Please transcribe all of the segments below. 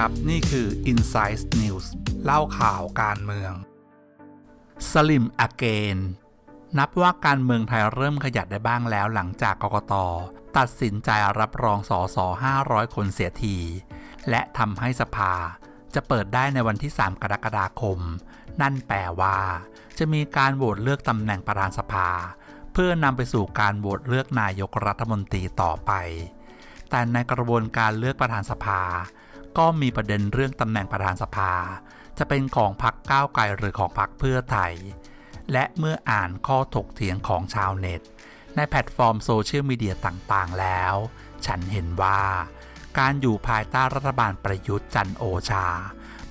ครับ นี่คือ Inside News เล่าข่าวการเมืองสลิมอเกนนับว่าการเมืองไทยเริ่มขยับได้บ้างแล้วหลังจากกกต ตัดสินใจรับรองสอสอ500 คนเสียที และทำให้สภาจะเปิดได้ในวันที่ 3 กรกฎาคม นั่นแปลว่า จะมีการโหวตเลือกตำแหน่งประธานสภา เพื่อนำไปสู่การโหวตเลือกนายกรัฐมนตรีต่อไป แต่ในกระบวนการเลือกประธานสภา ก็มีประเด็นเรื่องตำแหน่งประธานสภา จะเป็นของพรรคก้าวไกลหรือของพรรคเพื่อไทย และเมื่ออ่านข้อถกเถียงของชาวเน็ต ในแพลตฟอร์มโซเชียลมีเดียต่างๆ แล้ว ฉันเห็นว่า การอยู่ภายใต้รัฐบาลประยุทธ์จันโอชา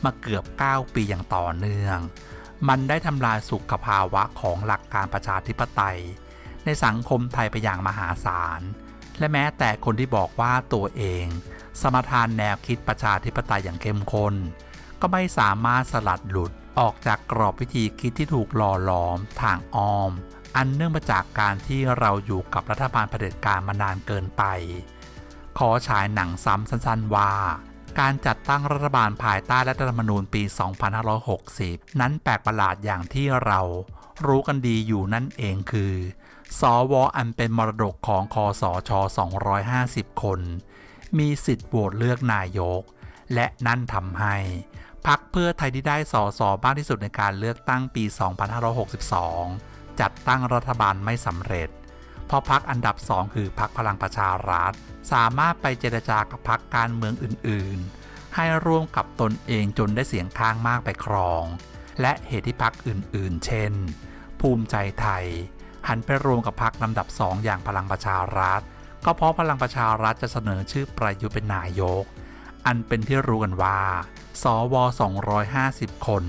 มาเกือบ 9 ปีอย่างต่อเนื่อง มันได้ทำลายสุขภาวะของหลักการประชาธิปไตย ในสังคมไทยไปอย่างมหาศาลและแม้แต่คนที่บอกว่าตัวเอง สมทานแนวคิดประชาธิปไตยอย่างเข้มข้นก็ไม่สามารถสลัดหลุดออกจากกรอบวิธีคิดที่ถูกหล่อหลอมทางอ้อม อันเนื่องมาจากการที่เราอยู่กับรัฐบาลเผด็จการมานานเกินไป ขอฉายหนังซ้ำสั้นๆว่า การจัดตั้งรัฐบาลภายใต้รัฐธรรมนูญปี 2560 นั้นแปลกประหลาดอย่างที่เรา รู้กันดีอยู่นั่นเองคือ สวอันเป็นมรดกของคอสชอ250 คน มีสิทธิ์โหวตเลือกนายก และนั่นทำให้พักเพื่อไทยที่ได้สอสอมากที่สุดในการเลือกตั้งปี 2562 จัดตั้งรัฐบาลไม่สำเร็จ เพราะพักอันดับสองคือพักพลังประชารัฐ สามารถไปเจรจากับพักการเมืองอื่นๆ ให้ร่วมกับตนเองจนได้เสียงข้างมากไปครอง และเหตุที่พักอื่นๆ เช่น ภูมิใจไทย หันไปรวมกับพักลำดับสองอย่างพลังประชารัฐ ก็เพราะพลังประชารัฐจะเสนอชื่อประยุทธ์เป็นนายก อันเป็นที่รู้กันว่า สว 250 คน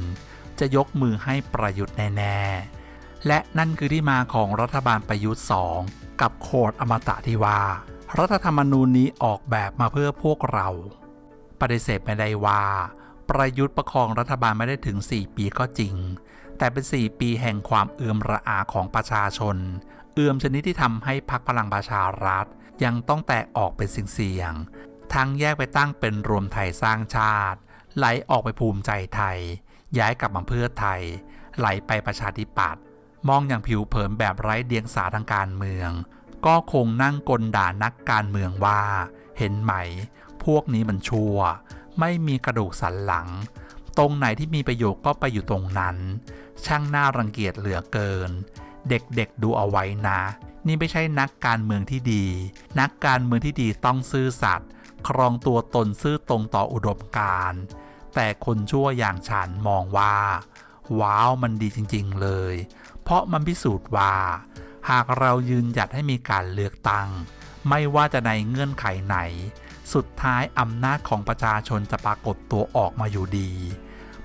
จะยกมือให้ประยุทธ์แน่ๆ และนั่นคือที่มาของรัฐบาลประยุทธ์ 2 กับโคดอมตะที่ว่า รัฐธรรมนูญนี้ออกแบบมาเพื่อพวกเรา ปฏิเสธไม่ได้ว่า ประยุทธ์ประคองรัฐบาลไม่ได้ถึง 4 ปีก็จริง แต่เป็น 4 ปีแห่งความเอื่อมระอาของประชาชนเอื่อมชนิดที่ทำให้พักพลังประชารัฐ ยังต้องแตกออกเป็นสิ่งเสี่ยงทั้งแยกไปตั้งเป็นรวมไทยสร้างชาติ ไหลออกไปภูมิใจไทย ย้ายกลับมาเพื่อไทย ไหลไปประชาธิปัตย์มองอย่างผิวเผินแบบไร้เดียงสาทางการเมือง ก็คงนั่งกลด่านักการเมืองว่า เห็นไหม พวกนี้มันชั่ว ไม่มีกระดูกสันหลัง ตรงไหนที่มีประโยชน์ก็ไปอยู่ตรงนั้น ช่างน่ารังเกียจเหลือเกิน เด็กๆดูเอาไว้นะ นี่ไม่ใช่นักการเมืองที่ดี นักการเมืองที่ดีต้องซื่อสัตย์ครองตัวตนซื่อตรงต่ออุดมการณ์แต่คนชั่วอย่างฉันมองว่า ว้าวมันดีจริงๆเลย เพราะมันพิสูจน์ว่า หากเรายืนหยัดให้มีการเลือกตั้ง ไม่ว่าจะในเงื่อนไขไหน สุดท้ายอำนาจของประชาชนจะปรากฏตัวออกมาอยู่ดี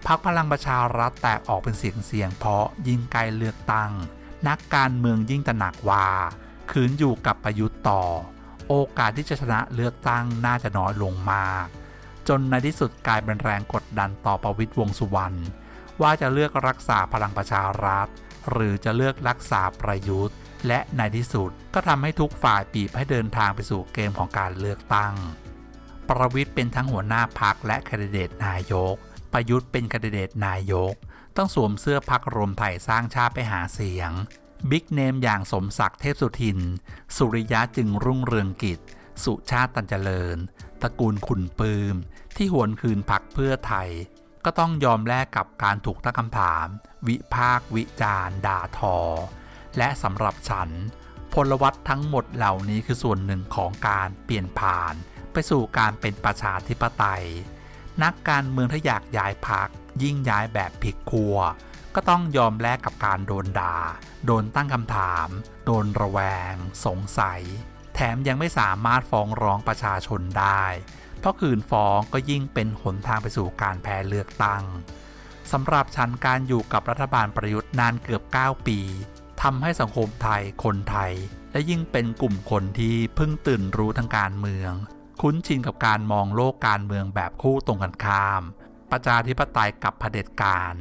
พักพลังประชารัฐแตกออกเป็นเสียงเสียงเพราะยิ่งใกลเลือกตั้ง นักการเมืองยิ่งตระหนักว่าคืนอยู่กับประยุทธ์ต่อ โอกาสที่จะชนะเลือกตั้งน่าจะน้อยลงมาก จนในที่สุดกลายเป็นแรงกดดันต่อประวิตรวงสุวรรณว่าจะเลือกรักษาพลังประชารัฐ หรือจะเลือกรักษาประยุทธ์ และในที่สุดก็ทำให้ทุกฝ่ายปีบให้เดินทางไปสู่เกมของการเลือกตั้ง ประวิตรเป็นทั้งหัวหน้าพักและแคนดิเดตนายก ประยุทธ์เป็นแคนดิเดตนายก ต้องสวมเสื้อพักรวมไทยสร้างชาติไปหาเสียง บิ๊กเนมอย่างสมศักดิ์เทพสุทิน สุริยะจึงรุ่งเรืองกิจ สุชาติตันเจริญตระกูลขุนปืม ที่หวนคืนพักเพื่อไทย ก็ต้องยอมแลกกับการถูกตั้งคำถาม วิพากวิจารด่าทอ และสำหรับฉัน พลวัตทั้งหมดเหล่านี้คือส่วนหนึ่งของการเปลี่ยนผ่าน ไปสู่การเป็นประชาธิปไตย นักการเมืองถ้าอยากย้ายพัก ยิ่งย้ายแบบผิดครัว ก็ต้องยอมแลกกับการโดนด่า โดนตั้งคำถาม โดนระแวง สงสัย แถมยังไม่สามารถฟ้องร้องประชาชนได้ เพราะคืนฟ้องก็ยิ่งเป็นหนทางไปสู่การแพ้เลือกตั้งสำหรับฉันการอยู่กับรัฐบาลประยุทธ์นานเกือบ 9 ปีทำให้สังคมไทยคนไทย และยิ่งเป็นกลุ่มคนที่เพิ่งตื่นรู้ทางการเมือง คุ้นชินกับการมองโลกการเมืองแบบคู่ตรงกันข้าม ประชาธิปไตยกับเผด็จการ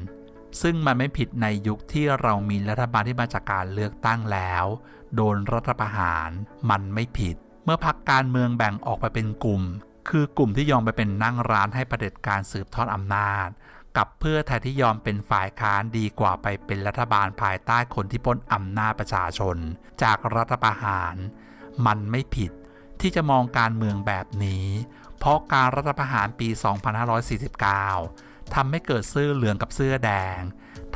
ซึ่งมันไม่ผิดในยุคที่เรามีรัฐบาลที่มาจากการเลือกตั้งแล้ว โดนรัฐประหารมันไม่ผิด เมื่อพักการเมืองแบ่งออกไปเป็นกลุ่ม คือกลุ่มที่ยอมไปเป็นนั่งร้านให้ประเผด็จการสืบทอดอำนาจ กับเพื่อไทยที่ยอมเป็นฝ่ายค้านดีกว่าไปเป็นรัฐบาลภายใต้คนที่ปล้นอำนาจประชาชน จากรัฐประหาร มันไม่ผิดที่จะมองการเมืองแบบนี้ เพราะการรัฐประหารปี 2549ทำให้เกิดเสื้อเหลืองกับเสื้อแดง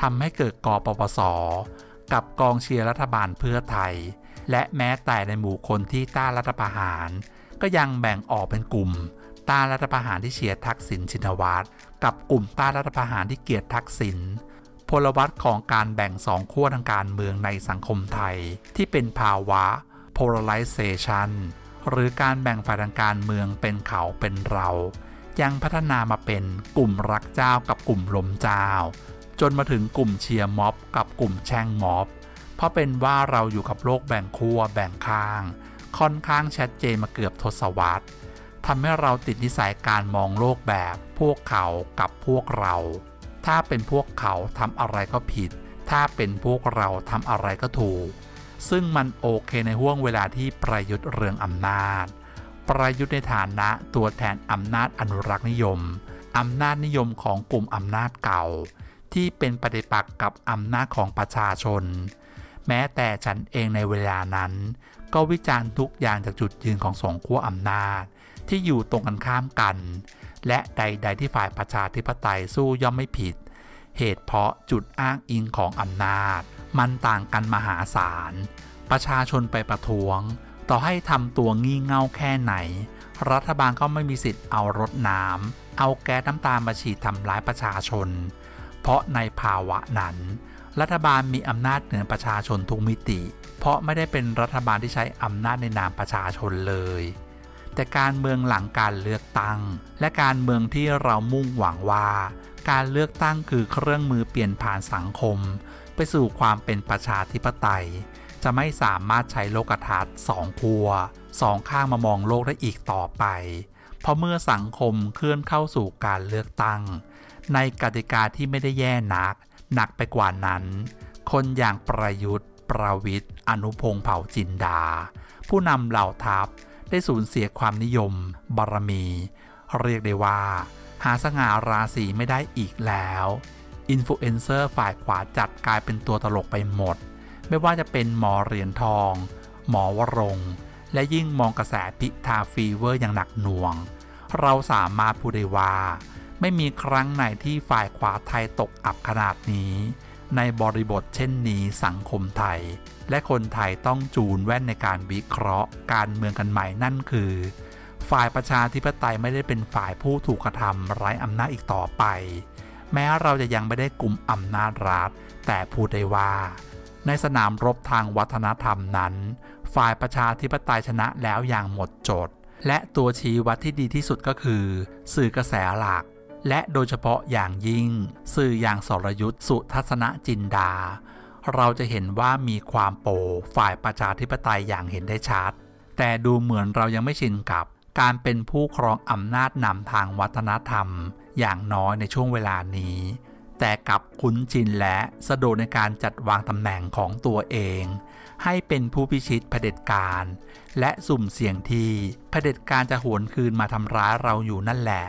ทำให้เกิดกปปส กับกองเชียร์รัฐบาลเพื่อไทย และแม้แต่ในหมู่คนที่ต้านรัฐประหาร ก็ยังแบ่งออกเป็นกลุ่ม ต้านรัฐประหารที่เชียร์ทักษิณชินวัตรกับกลุ่มต้านรัฐประหารที่เกลียดทักษิณพลวัตของการแบ่งสองขั้วทางการเมืองในสังคมไทย ที่เป็นภาวะ polarization หรือการแบ่งฝ่ายทางการเมืองเป็นเขาเป็นเรา ยังพัฒนามาเป็นกลุ่มรักเจ้ากับกลุ่มลมเจ้า จนมาถึงกลุ่มเชียร์ม็อบกับกลุ่มแช่งม็อบ เพราะเป็นว่าเราอยู่กับโลกแบ่งขั้วแบ่งข้าง ค่อนข้างชัดเจนมาเกือบทศวรรษทำให้เราติดนิสัยการมองโลกแบบพวกเขากับพวกเรา ถ้าเป็นพวกเขาทำอะไรก็ผิด ถ้าเป็นพวกเราทำอะไรก็ถูก ซึ่งมันโอเคในห่วงเวลาที่ประยุทธ์เรืองอำนาจ ประยุทธ์ในฐานะตัวแทนอำนาจอนุรักษ์นิยมอำนาจนิยมของกลุ่มอำนาจเก่า ที่เป็นปฏิปักษ์กับอำนาจของประชาชน แม้แต่ฉันเองในเวลานั้น ก็วิจารณ์ทุกอย่างจากจุดยืนของสองขั้วอำนาจ ที่อยู่ตรงกันข้ามกัน และใด ๆ ที่ฝ่ายประชาธิปไตยสู้ย่อมไม่ผิด เหตุเพราะจุดอ้างอิงของอำนาจ มันต่างกันมหาศาล ประชาชนไปประท้วง ต่อให้ทำตัวงี่เง่าแค่ไหน รัฐบาลก็ไม่มีสิทธิ์เอารถน้ำเอาแก๊สน้ำตามาฉีดทำร้ายประชาชน เพราะในภาวะนั้น รัฐบาลมีอำนาจเหนือประชาชนทุกมิติ เพราะไม่ได้เป็นรัฐบาลที่ใช้อำนาจในนามประชาชนเลย แต่การเมืองหลังการเลือกตั้ง และการเมืองที่เรามุ่งหวังว่า การเลือกตั้งคือเครื่องมือเปลี่ยนผ่านสังคม ไปสู่ความเป็นประชาธิปไตย จะไม่สามารถใช้โลกทัศน์สองพัวสองข้างมามองโลกได้อีกต่อไป เพราะเมื่อสังคมเคลื่อนเข้าสู่การเลือกตั้ง ในกติกาที่ไม่ได้แย่นัก หนักไปกว่านั้น คนอย่างประยุทธ์ ประวิทย์อนุพงษ์เผ่าจินดา ผู้นำเหล่าทัพ ได้สูญเสียความนิยม บารมี เรียกได้ว่า หาสง่าราศีไม่ได้อีกแล้ว อินฟลูเอนเซอร์ฝ่ายขวาจัดกลายเป็นตัวตลกไปหมด ไม่ว่าจะเป็นหมอเหรียญทอง หมอวรงและยิ่งมองกระแสพิธาฟีเวอร์อย่างหนักหน่วง เราสามารถพูดได้ว่า ไม่มีครั้งไหนที่ฝ่ายขวาไทยตกอับขนาดนี้ ในบริบทเช่นนี้สังคมไทย และคนไทยต้องจูนแว่นในการวิเคราะห์ การเมืองกันใหม่นั่นคือ ฝ่ายประชาธิปไตยไม่ได้เป็นฝ่ายผู้ถูกกระทำไร้อำนาจอีกต่อไป แม้เราจะยังไม่ได้กลุ่มอำนาจรัฐ แต่พูดได้ว่า ในสนามรบทางวัฒนธรรมนั้น ฝ่ายประชาธิปไตยชนะแล้วอย่างหมดจด และตัวชี้วัดที่ดีที่สุดก็คือ สื่อกระแสหลัก และโดยเฉพาะอย่างยิ่ง สื่ออย่างสรยุทธ์สุทัศนจินดา เราจะเห็นว่ามีความโปฝ่ายประชาธิปไตยอย่างเห็นได้ชัด แต่ดูเหมือนเรายังไม่ชินกับ การเป็นผู้ครองอำนาจนำทางวัฒนธรรม อย่างน้อยในช่วงเวลานี้ แต่กับคุ้นชินและสะดวกในการจัดวางตำแหน่งของตัวเอง ให้เป็นผู้พิชิตเผด็จการ และสุ่มเสี่ยงที่เผด็จการจะหวนคืนมาทำร้ายเราอยู่นั่นแหละ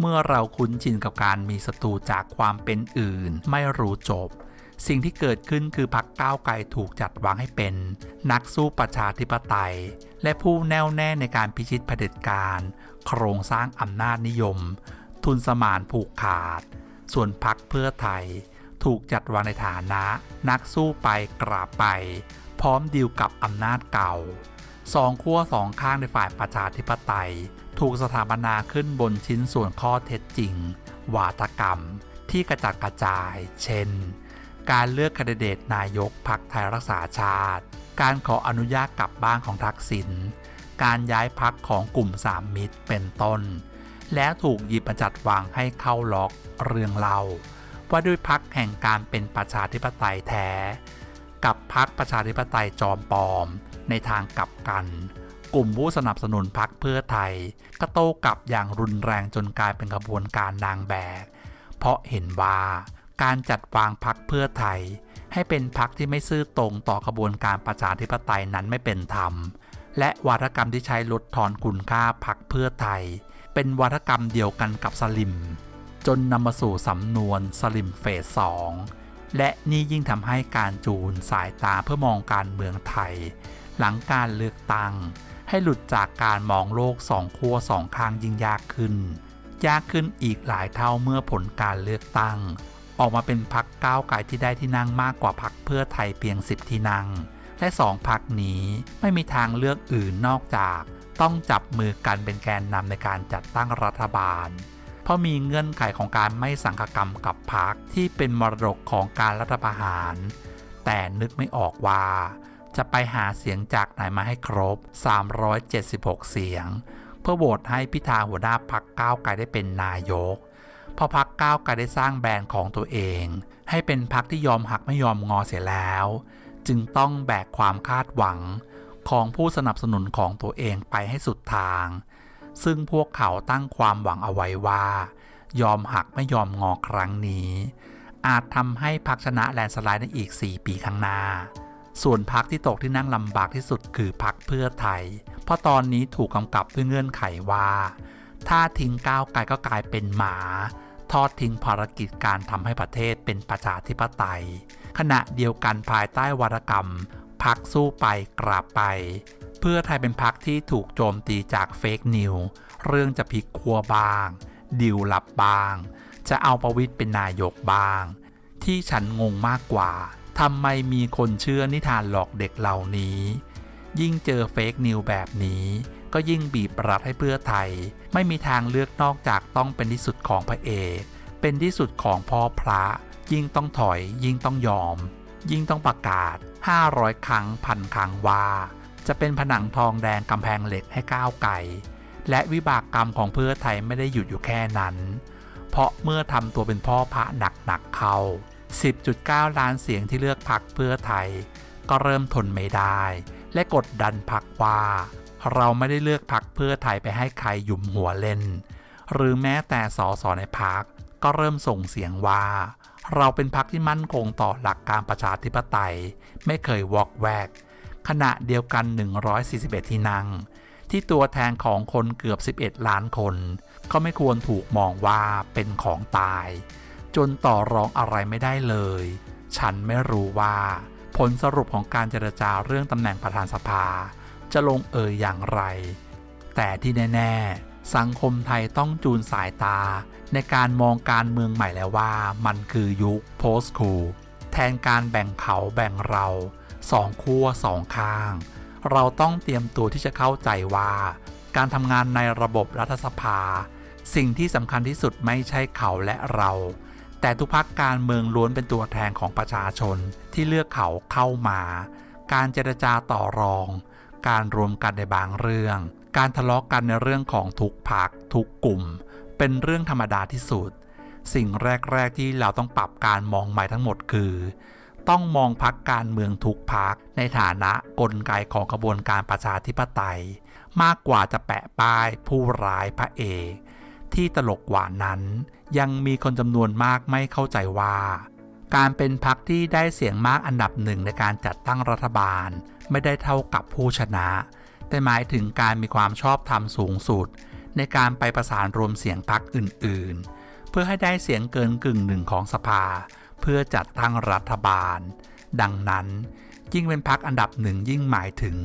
เมื่อเราคุ้นชินกับการมีศัตรูจากความเป็นอื่น ไม่รู้จบ สิ่งที่เกิดขึ้นคือพรรคก้าวไกลถูกจัดวางให้เป็น นักสู้ประชาธิปไตย และผู้แน่วแน่ในการพิชิตเผด็จการ โครงสร้างอำนาจนิยม ทุนสมานผูกขาด ส่วนพรรคเพื่อไทย ถูกจัดวางในฐานะ นักสู้ไปกราบไป พร้อมดีลกับอำนาจเก่าสองขั้วสองข้างในฝ่ายประชาธิปไตย ถูกสถาปนาขึ้นบนชิ้นส่วนข้อเท็จจริง วาทกรรม ที่กระจัดกระจาย เช่น การเลือกคนดิเดตนายกพรรคไทยรักษาชาติ การขออนุญาตกลับบ้านของทักษิณ การย้ายพักของกลุ่มสามมิตรเป็นต้น แล้วถูกหยิบมาจัดวางให้เข้าล็อกเรื่องเล่าว่าด้วยพักแห่งการเป็นประชาธิปไตยแท้ กับพักประชาธิปไตยจอมปลอมในทางกลับกัน กลุ่มผู้สนับสนุนพักเพื่อไทย ก็โต้กลับอย่างรุนแรงจนกลายเป็นกระบวนการนางแบกเพราะเห็นว่าการจัดวางพักเพื่อไทย ให้เป็นพักที่ไม่ซื่อตรงต่อกระบวนการประชาธิปไตยนั้นไม่เป็นธรรม และวาทกรรมที่ใช้ลดทอนคุณค่าพักเพื่อไทย เป็นวาทกรรมเดียวกันกับสลิม จนนำมาสู่สำนวนสลิมเฟสสองและนี่ยิ่งทำให้การจูนสายตาเพื่อมองการเมืองไทย หลังการเลือกตั้ง ให้หลุดจากการมองโลกสองขั้วสองข้างยิ่งยากขึ้น ยากขึ้นอีกหลายเท่าเมื่อผลการเลือกตั้ง ออกมาเป็นพักก้าวไกลที่ได้ที่นั่งมากกว่าพักเพื่อไทยเพียง10ที่นั่ง และสองพักนี้ไม่มีทางเลือกอื่นนอกจาก ต้องจับมือกันเป็นแกนนำในการจัดตั้งรัฐบาล เพราะมีเงื่อนไขของการไม่สังคกรรมกับพักที่เป็นมรดกของการรัฐประหาร แต่นึกไม่ออกว่า จะไปหาเสียงจากไหนมาให้ครบ 376 เสียง เพื่อโหวตให้พิธาหัวหน้าพักก้าวไกลได้เป็นนายก เพราะพักก้าวไกลได้สร้างแบรนด์ของตัวเอง ให้เป็นพักที่ยอมหักไม่ยอมงอเสียแล้ว จึงต้องแบกความคาดหวังของผู้สนับสนุนของตัวเองไปให้สุดทาง ซึ่งพวกเขาตั้งความหวังเอาไว้ว่า ยอมหักไม่ยอมงอครั้งนี้ อาจทำให้พักชนะแลนด์สไลด์ในอีก 4 ปีข้างหน้า ส่วนพักที่ตกที่นั่งลำบากที่สุดคือพักเพื่อไทย เพราะตอนนี้ถูกกำกับด้วยเงื่อนไขว่า ถ้าทิ้งก้าวไกลก็กลายเป็นหมา ทอดทิ้งภารกิจการทำให้ประเทศเป็นประชาธิปไตย ขณะเดียวกันภายใต้วารกรรมพักสู้ไปกราบไป เพื่อไทยเป็นพักที่ถูกโจมตีจากเฟกนิวเรื่องจะพลิกครัวบาง ดิวหลับบาง จะเอาประวิตยเป็นนายกบาง ที่ฉันงงมากกว่า ทำไมมีคนเชื่อนิทานหลอกเด็กเหล่านี้ ยิ่งเจอเฟกนิวแบบนี้ ก็ยิ่งบีบรัดให้เพื่อไทย ไม่มีทางเลือกนอกจากต้องเป็นที่สุดของพระเอก เป็นที่สุดของพ่อพระ ยิ่งต้องถอย ยิ่งต้องยอม ยิ่งต้องประกาศ 500 ครั้งพันครั้งว่า จะเป็นผนังทองแดงกำแพงเหล็กให้ก้าวไกลและวิบากกรรมของเพื่อไทยไม่ได้หยุดอยู่แค่นั้น เพราะเมื่อทำตัวเป็นพ่อพระหนักๆเขา 10.9 ล้านเสียงที่เลือกพักเพื่อไทย ก็เริ่มทนไม่ได้ และกดดันพักว่า เราไม่ได้เลือกพักเพื่อไทยไปให้ใครหยุมหัวเล่น หรือแม้แต่สสในพักก็เริ่มส่งเสียงว่า เราเป็นพักที่มั่นคงต่อหลักการประชาธิปไตย ไม่เคยวอกแวก ขณะเดียวกัน 141 ที่นั่ง ที่ตัวแทนของคนเกือบ 11 ล้านคน ก็ไม่ควรถูกมองว่าเป็นของตาย จนต่อรองอะไรไม่ได้เลย ฉันไม่รู้ว่า ผลสรุปของการเจรจาเรื่องตำแหน่งประธานสภา จะลงเอยอย่างไร แต่ที่แน่ ๆ สังคมไทยต้องจูนสายตา ในการมองการเมืองใหม่แล้วว่ามันคือยุค post cool แทนการแบ่งเขาแบ่งเราสองขั้วสองข้าง เราต้องเตรียมตัวที่จะเข้าใจว่า การทำงานในระบบรัฐสภา สิ่งที่สำคัญที่สุดไม่ใช่เขาและเรา แต่ทุกพักการเมืองล้วนเป็นตัวแทนของประชาชนที่เลือกเขาเข้ามา การเจรจาต่อรอง การรวมกันในบางเรื่อง การทะเลาะกกันในเรื่องของทุกพักทุกกลุ่ม เป็นเรื่องธรรมดาที่สุด สิ่งแรก ๆ ที่เราต้องปรับการมองใหม่ทั้งหมดคือ ต้องมองพักการเมืองทุกพักในฐานะกลไกของกระบวนการประชาธิปไตย มากกว่าจะแปะป้ายผู้ร้ายพระเอก ที่ตลกกว่านั้น ยังมีคนจำนวนมากไม่เข้าใจว่า การเป็นพักที่ได้เสียงมากอันดับหนึ่งในการจัดตั้งรัฐบาล ไม่ได้เท่ากับผู้ชนะ แต่หมายถึงการมีความชอบธรรมสูงสุด ในการไปประสานรวมเสียงพักอื่น ๆ เพื่อให้ได้เสียงเกินกึ่งหนึ่งของสภา เพื่อจัดตั้งรัฐบาล ดังนั้น ยิ่งเป็นพักอันดับหนึ่งยิ่งหมายถึง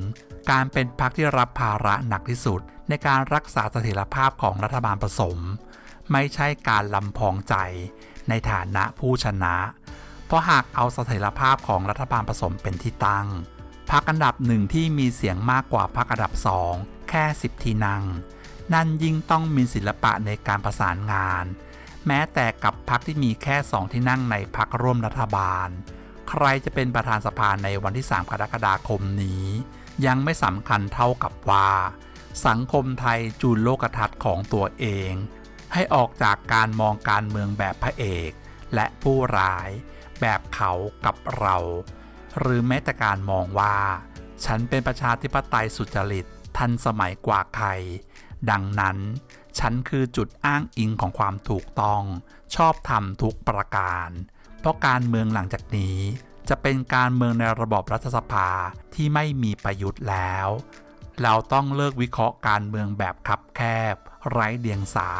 การเป็นพักที่รับภาระหนักที่สุด ในการรักษาเสถียรภาพของรัฐบาลผสม ไม่ใช่การลำพองใจในฐานะผู้ชนะ เพราะหากเอาเสถียรภาพของรัฐบาลผสมเป็นที่ตั้งพักอันดับหนึ่งที่มีเสียงมากกว่าพักอันดับสองแค่10ที่นั่งนั่นยิ่งต้องมีศิลปะในการประสานงาน แม้แต่กับพักที่มีแค่สองที่นั่งในพักร่วมรัฐบาล ใครจะเป็นประธานสภาในวันที่ 3 กรกฎาคมนี้ ยังไม่สำคัญเท่ากับว่า สังคมไทยจูนโลกทัศน์ของตัวเอง ให้ออกจากการมองการเมืองแบบพระเอก และผู้ร้าย แบบเขากับเรา หรือแม้แต่การมองว่า ฉันเป็นประชาธิปไตยสุจริตทันสมัยกว่าใคร ดังนั้น ฉันคือจุดอ้างอิงของความถูกต้อง ชอบธรรมทุกประการ เพราะการเมืองหลังจากนี้ จะเป็นการเมืองในระบบรัฐสภาที่ไม่มีประยุทธ์แล้ว เราต้องเลิกวิเคราะห์การเมืองแบบคับแคบ ไร้เดียงสา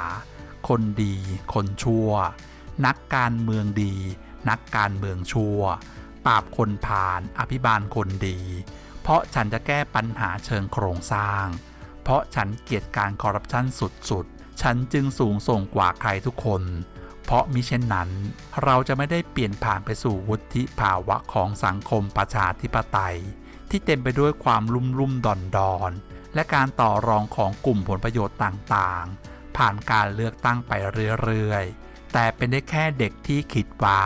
คนดี คนชั่ว นักการเมืองดี นักการเมืองชั่ว ปราบคนผ่าน อภิบาลคนดี เพราะฉันจะแก้ปัญหาเชิงโครงสร้าง เพราะฉันเกลียดการคอร์รัปชันสุดๆ ฉันจึงสูงส่งกว่าใครทุกคน เพราะมิเช่นนั้น เราจะไม่ได้เปลี่ยนผ่านไปสู่วุฒิภาวะของสังคมประชาธิปไตย ที่เต็มไปด้วยความลุ่มลุ่มดอนดอนและการต่อรองของกลุ่มผลประโยชน์ต่างๆ ผ่านการเลือกตั้งไปเรื่อยๆ แต่เป็นได้แค่เด็กที่คิดว่า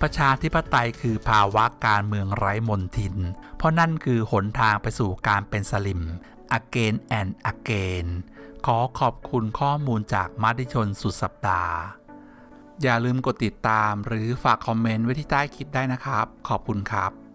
ประชาธิปไตยคือภาวะการเมืองไร้มนทิน เพราะนั่นคือหนทางไปสู่การเป็นสลิม again and again ขอขอบคุณข้อมูลจากมาติชนสุดสัปดาห์ อย่าลืมกดติดตามหรือฝากคอมเมนต์ไว้ที่ใต้คลิปได้นะครับ ขอบคุณครับ